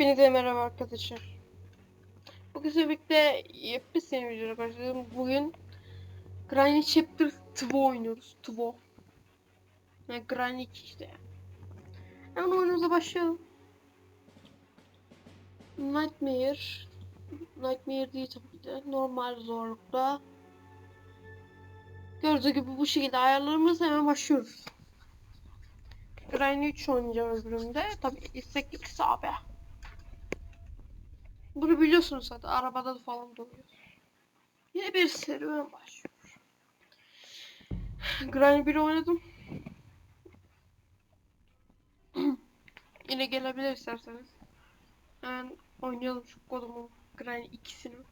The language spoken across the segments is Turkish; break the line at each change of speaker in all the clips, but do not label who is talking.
Hepinize merhaba arkadaşlar. Bugün birlikte yepyeni videoya başladım. Bugün Granny Chapter 2 oynuyoruz. 2. Yani Granny 2 işte. Hemen oyunumuza başlayalım. Nightmare. Nightmare değil tabii de. Normal zorlukta. Gördüğünüz gibi bu şekilde ayarlarımız hemen başlıyoruz. Granny 3 oynayacağım öbürümde. Tabii istek yoksa abi. Bunu biliyorsunuz zaten. Arabada da falan duruyor. Yine bir serüven başlıyor. Granny 1 oynadım. Yine gelebilir isterseniz. Hemen oynayalım şu kodumun Granny 2'sini.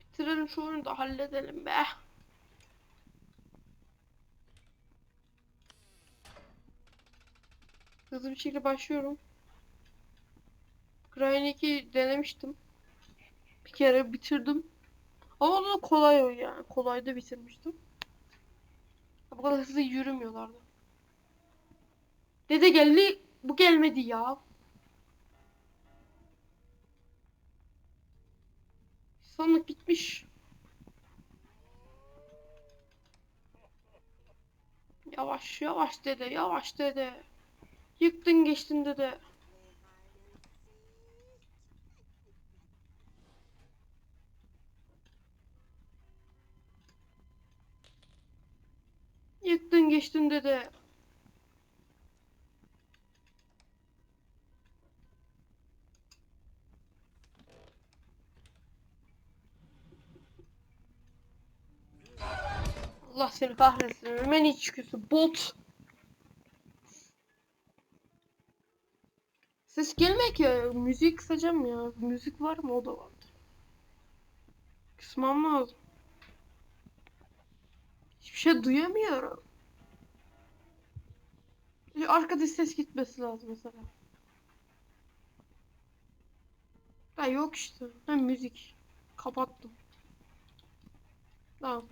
Bitirelim şu oyunu da halledelim be. Hızlı bir şekilde başlıyorum. Crying 2 denemiştim. Bir kere bitirdim. Ama o da kolay o yani. Kolayda bitirmiştim. Bu kadar hızlı yürümüyorlardı. Dede geldi. Bu gelmedi ya. Sandık gitmiş. Yavaş yavaş dede yavaş dede. Yıktın geçtin dede. Yıktın geçtin dede. Allah seni kahretsin. Hemen içkisi bot. Ses gelmek ya. Müzik kısacağım ya. Müzik var mı? O da var. Kısmam lazım. Hiçbir şey duyamıyorum. Arkada ses gitmesi lazım mesela. Ha yok işte. Ha müzik. Kapattım. Tamam.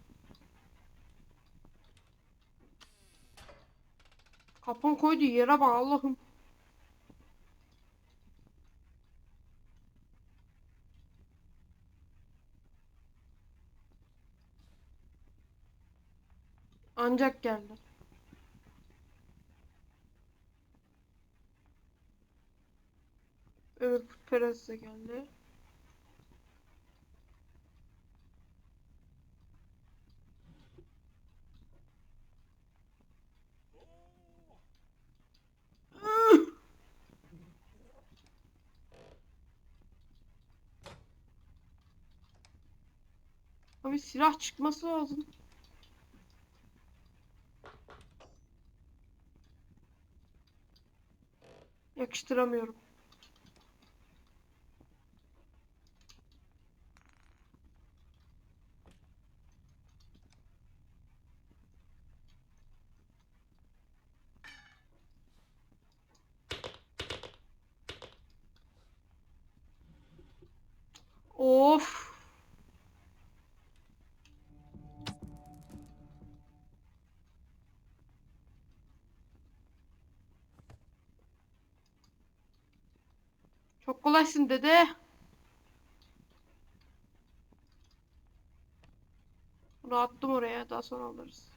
Kapan koydu yere bak Allah'ım. Ancak geldi. Öbür putperest de geldi. Abi silah çıkması lazım. Yakıştıramıyorum. Of. Çok kolaysın dede. Bunu attım oraya daha sonra alırız.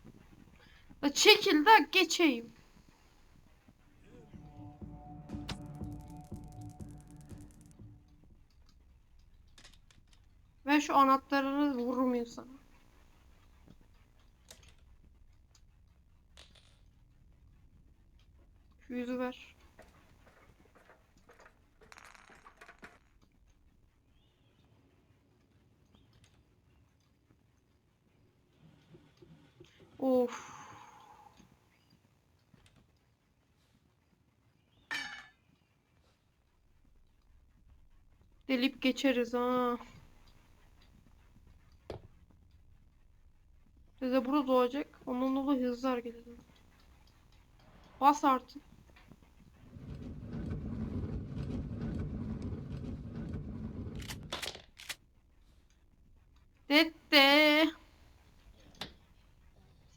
La çekil de geçeyim. Ve şu anahtarını vururum insana. Şu yüzü ver. Of. Delip geçeriz ha. Dede burada doğacak. Onun dolayı hızlı hareket edin. Bas artık. Dede.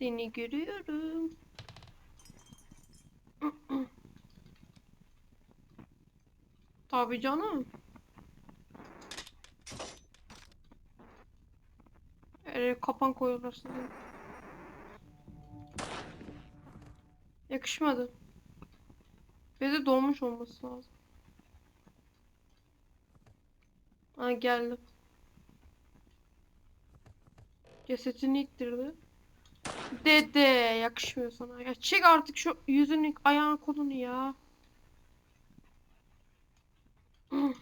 Seni görüyorum. Tabii canım. Ee, kapan koyuyorlar size. Yakışmadı. Ve de dolmuş olması lazım. Ha geldi. Cesetini ittirdi. Dede yakışmıyor sana. Ya çek artık şu yüzünü, ayağın kolunu ya.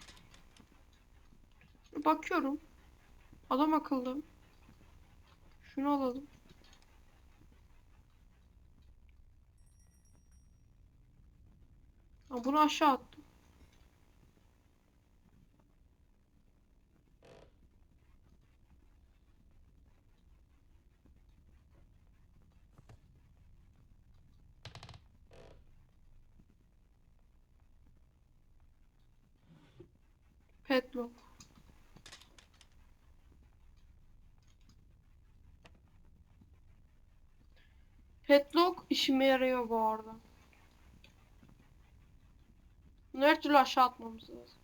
Bakıyorum. Adam akıllı. Şunu alalım. Bunu aşağı attım. Petlock. Petlock işime yarıyor bu arada. Bunu her türlü aşağı atmamız lazım.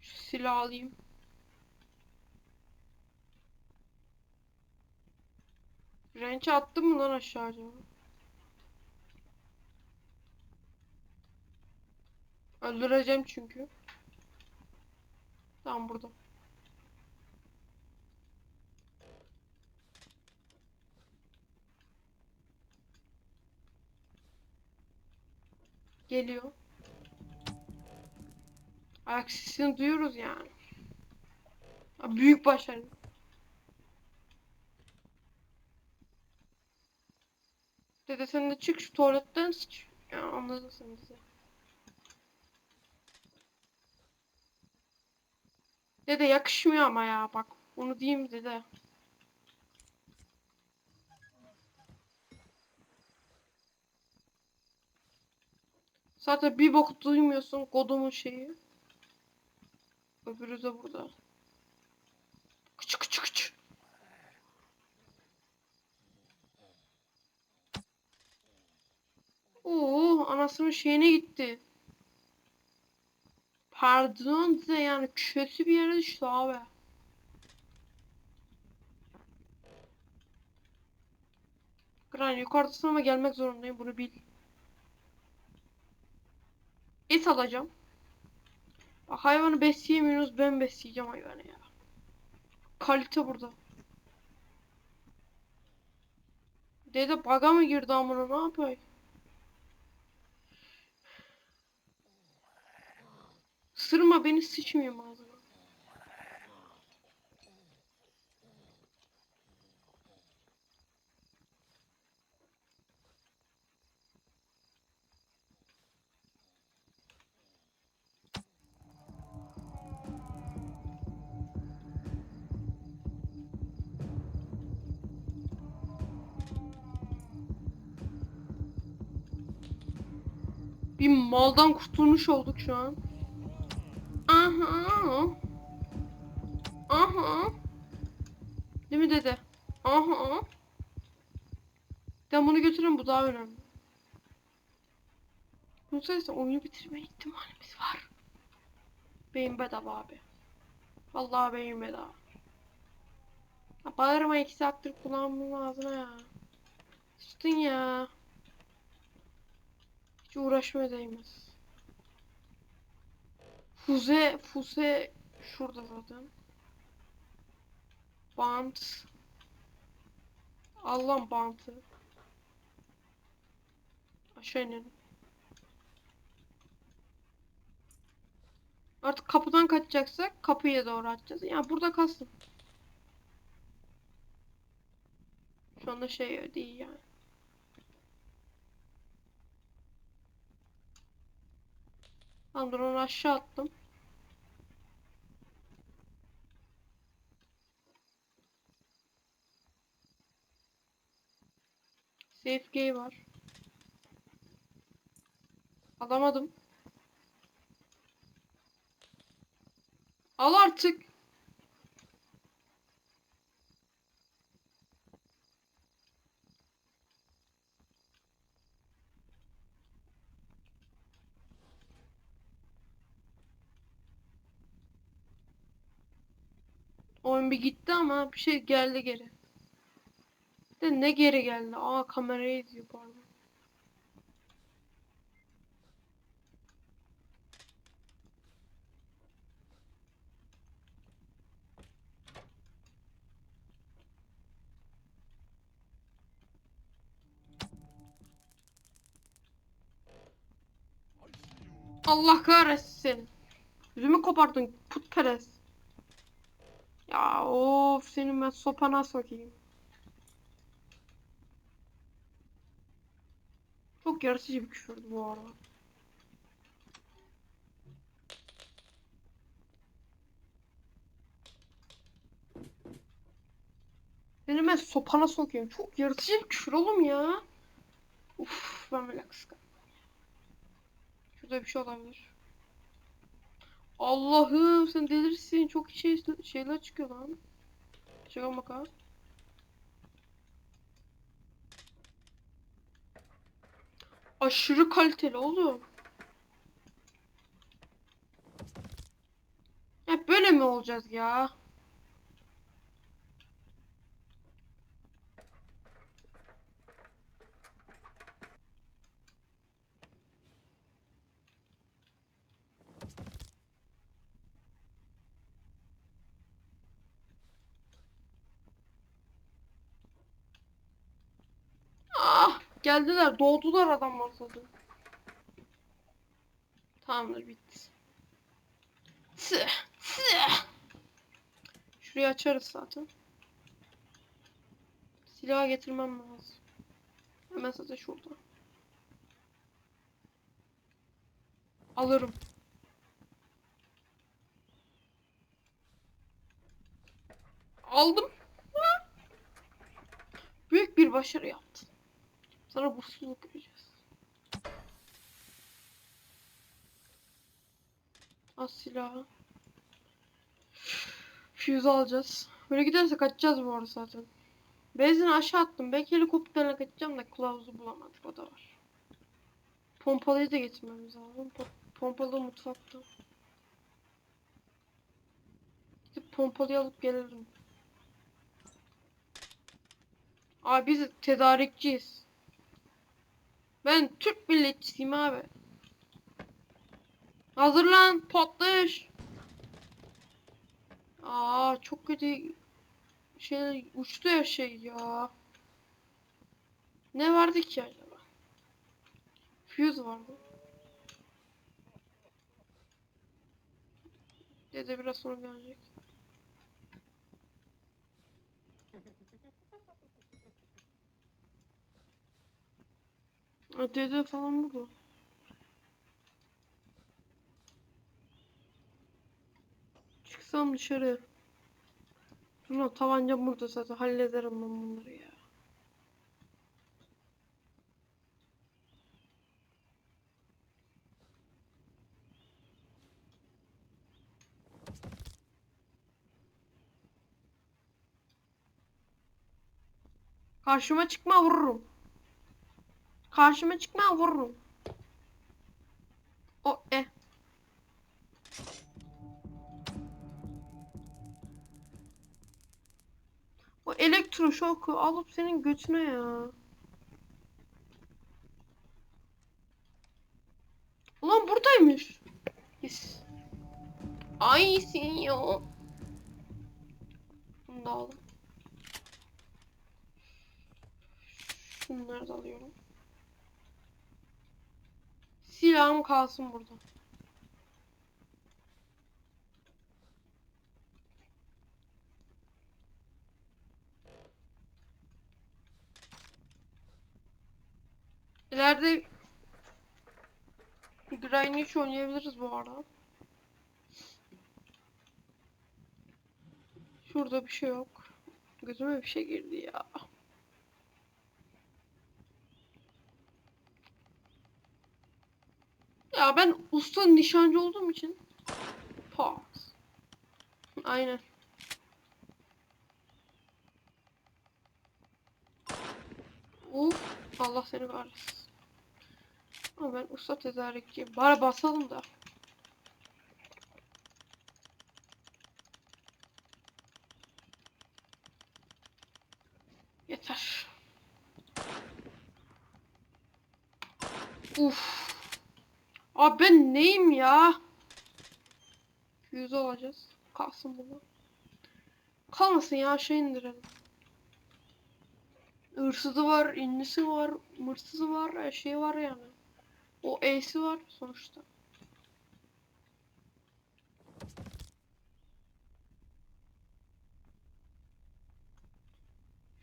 Şu alayım. Wrench'i attım mı lan aşağı? Öldüreceğim çünkü. Tamam burada. Geliyor. Ayak sesini duyuyoruz yani. Büyük başarı. Dede sen de çık şu tuvaletten sıç. Ya anladın bizi. Dede yakışmıyor ama ya bak. Onu diyeyim dede. Zaten bir bok duymuyorsun kodumun şeyi. Öbürü de burada. Kıç kıç anasının şeyine gitti. Pardon de yani kötü bir yere düştü abi. Gran yukarıdasın ama gelmek zorundayım bunu bil. Et alacağım. Bak hayvanı besleyemiyoruz ben besleyeceğim hayvanı ya. Kalite burada. Dede baga mı girdi amına ne yapayım? Sırma beni sıçmayayım ağzına. Bir maldan kurtulmuş olduk şu an. Aha. Aha. Değil mi dede? Aha. Ben bunu götürün bu daha önemli. Bu sayesinde oyunu bitirme ihtimalimiz var. Beyin bedava abi. Vallahi beyin bedava. Ya bağırma iki saattir kulağımın ağzına ya. Sıçtın ya. Hiç uğraşmaya değmez. Fuze, Fuze şurada zaten. Bant. Allah'ım bantı. Aşağı inelim. Artık kapıdan kaçacaksak kapıya doğru atacağız. Ya burada kalsın. Şu anda şey değil yani. Tamam dur onu aşağı attım. JFK var. Alamadım. Al artık. Oyun bir gitti ama bir şey geldi geri. De ne geri geldi? Aa kamerayı izliyor pardon. Allah kahretsin. Yüzümü kopardın putperest. Ya of senin ben sopana sokayım. Çok yaratıcı bir küfürdü bu arada. Senin ben sopana sokayım. Çok yaratıcı bir küfür oğlum ya. Uf ben böyle kıskandım. Şurada bir şey olabilir. Allah'ım sen delirsin. Çok şey, şeyler çıkıyor lan. Şaka maka. Aşırı kaliteli oğlum. Hep böyle mi olacağız ya? Geldiler doğdular adamlar zaten. Tamamdır bitti. Tüh, tüh. Şurayı açarız zaten. Silah getirmem lazım. Hemen zaten şurada. Alırım. Aldım. Büyük bir başarı yaptın. Sana bursuzluk vereceğiz. Az silahı. Fuse alacağız. Böyle giderse kaçacağız bu arada zaten. Benzini aşağı attım. Belki helikopterle kaçacağım da kılavuzu bulamadık. O da var. Pompalıyı da getirmemiz lazım. Po- Pompalı mutfakta. Gidip pompalıyı alıp gelelim. Abi biz tedarikçiyiz. Ben Türk milletçisiyim abi. Hazırlan patlayış. Aa çok kötü şey uçtu ya şey ya. Ne vardı ki acaba? Fuse vardı. Dede biraz sonra gelecek. Ha, Dede falan burada. Çıksam dışarı. Dur lan tabancam burada zaten hallederim ben bunları ya. Karşıma çıkma vururum. Karşıma çıkma vururum. O e. O elektroşoku alıp senin götüne ya. Ulan buradaymış. Yes. Ay senyor. Bunu da aldım. Şunları da alıyorum. Silahım kalsın burada. İleride Grind'ı oynayabiliriz bu arada. Şurada bir şey yok. Gözüme bir şey girdi ya. Ya ben usta nişancı olduğum için Pat. Aynen. Uf, Allah seni kahretsin. Ama ben usta tedarikçiyim. Bari basalım da. Yeter. Uf. Abi ben neyim ya? Yüzü alacağız. Kalsın bunu. Kalmasın ya şey indirelim. Hırsızı var, inlisi var, mırsızı var, her şey var yani. O E'si var sonuçta.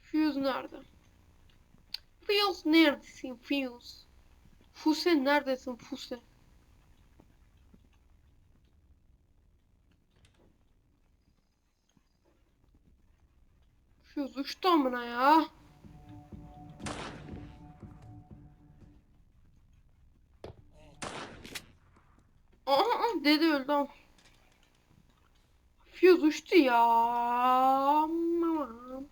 Fuse nerede? Fuse neredesin Fuse? Fuse neredesin Fuse? Fuse uçtu amına ya. Aha dede öldü ama. Fuse uçtu ya. Aman.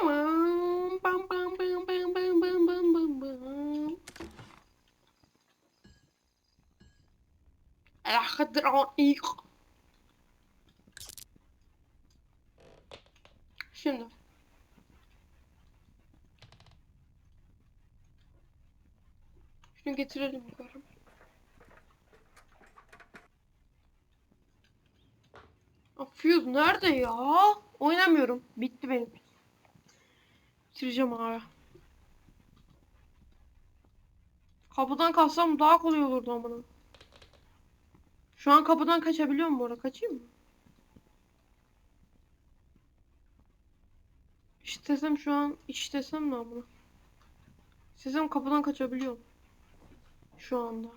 Aman. Bam bam bam bam bam bam bam bam bam. Elhamdülillah. Şimdi. Şunu getirelim yukarı. Fuse nerede ya? Oynamıyorum. Bitti benim. Bitireceğim abi. Kapıdan kalsam daha kolay olurdu amına. Şu an kapıdan kaçabiliyor mu bu? Kaçayım mı? İstesem şu an istesem ne amına. İstesem kapıdan kaçabiliyorum. Şu anda.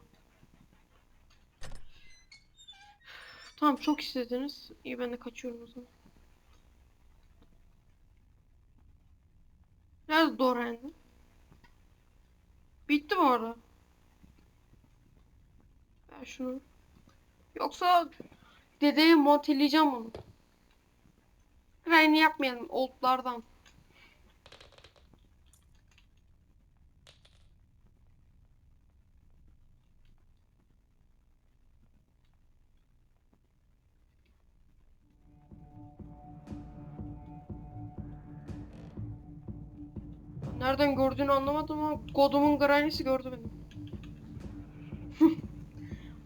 Tamam çok istediniz. İyi ben de kaçıyorum o zaman. Nerede Doran? Bitti bu arada. Ver şunu. Yoksa dedeyi monteleyeceğim onu. Aynı yapmayalım oldlardan. Nereden gördüğünü anlamadım ama Godum'un Granny'si gördü beni.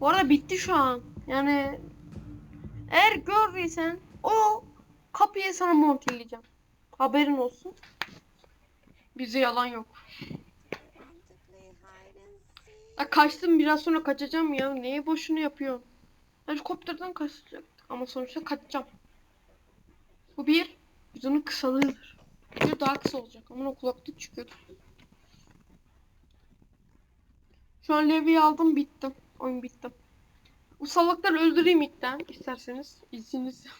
Bu arada bitti şu an. Yani eğer gördüysen o kapıyı sana monteleyeceğim. Haberin olsun. Bize yalan yok. Ya kaçtım biraz sonra kaçacağım ya. Neye boşuna yapıyorsun? Helikopterden kaçacak. Ama sonuçta kaçacağım. Bu bir videonun kısalığıdır. Video daha kısa olacak. Ama o kulaklık çıkıyordu. Şu an Levi'yi aldım bittim. Oyun bittim. Bu salakları öldüreyim ilkten isterseniz. İzninizle.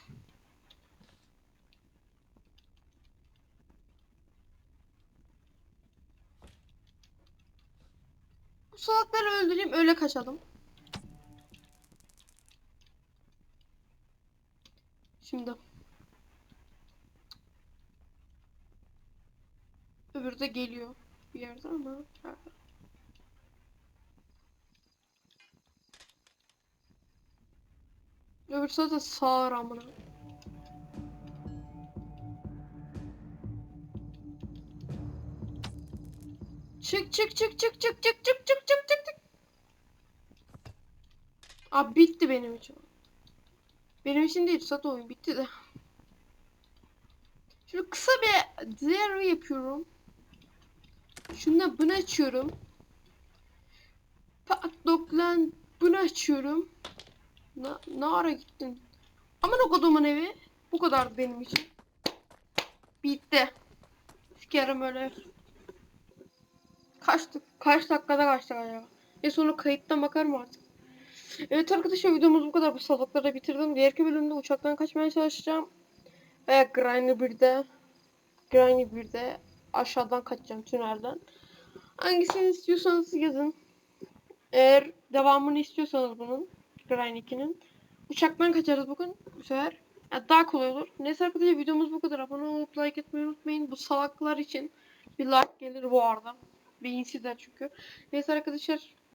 Bu salakları öldüreyim öyle kaçalım. Şimdi. Öbürü de geliyor bir yerden ama. nerede? Öbür zaten sağır amına. Çık çık çık çık çık çık çık çık çık çık çık. Abi bitti benim için. Benim için değil zaten oyun bitti de. Şimdi kısa bir zero yapıyorum. Şundan bunu açıyorum. Padlock'lan bunu açıyorum. Ne, ne ara gittin? Aman o kodumun evi. Bu kadar benim için. Bitti. Sikerim öyle. Kaçtık? Kaç dakikada kaçtık acaba? E sonra kayıttan bakarım artık. Evet arkadaşlar videomuz bu kadar. Bu salakları bitirdim. Diğerki bölümde uçaktan kaçmaya çalışacağım. Veya Granny 1'de Granny 1'de aşağıdan kaçacağım tünelden. Hangisini istiyorsanız yazın. Eğer devamını istiyorsanız bunun Granny 2'nin uçaktan kaçarız bugün bu sefer. Ya daha kolay olur. Neyse arkadaşlar videomuz bu kadar. Abone olup like etmeyi unutmayın. Bu salaklar için bir like gelir bu arada. Beyinsizler çünkü. Neyse arkadaşlar